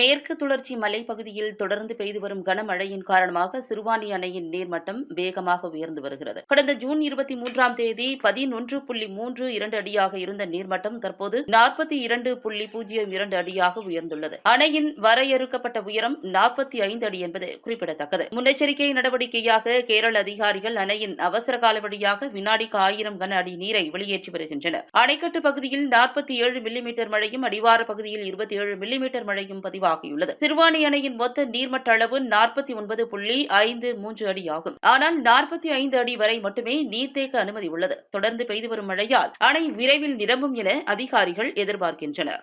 மேற்கு தொடர்ச்சி மலைப்பகுதியில் தொடர்ந்து பெய்து வரும் கனமழையின் காரணமாக சிறுவாணி அணையின் நீர்மட்டம் வேகமாக உயர்ந்து வருகிறது. கடந்த ஜூன் இருபத்தி மூன்றாம் தேதி பதினொன்று புள்ளி மூன்று இரண்டு அடியாக இருந்த நீர்மட்டம் தற்போது நாற்பத்தி இரண்டு புள்ளி பூஜ்ஜியம் இரண்டு அடியாக உயர்ந்துள்ளது. அணையின் வரையறுக்கப்பட்ட உயரம் நாற்பத்தி ஐந்து அடி என்பது குறிப்பிடத்தக்கது. முன்னெச்சரிக்கை நடவடிக்கையாக கேரள அதிகாரிகள் அணையின் அவசர கால வழியாக வினாடிக்கு ஆயிரம் கன அடி நீரை வெளியேற்றி வருகின்றனர். அணைக்கட்டு பகுதியில் நாற்பத்தி ஏழு மில்லிமீட்டர் மழையும் அடிவார பகுதியில் இருபத்தி ஏழு மில்லிமீட்டர் மழையும் பதிவாகியுள்ளது சிறுவாணி அணையின் மொத்த நீர்மட்ட அளவு நாற்பத்தி ஒன்பது புள்ளி ஐந்து மூன்று அடி ஆகும். ஆனால் நாற்பத்தி ஐந்து அடி வரை மட்டுமே நீர்த்தேக்க அனுமதி உள்ளது. தொடர்ந்து பெய்து வரும் மழையால் அணை விரைவில் நிரம்பும் என அதிகாரிகள் எதிர்பார்க்கின்றனர்.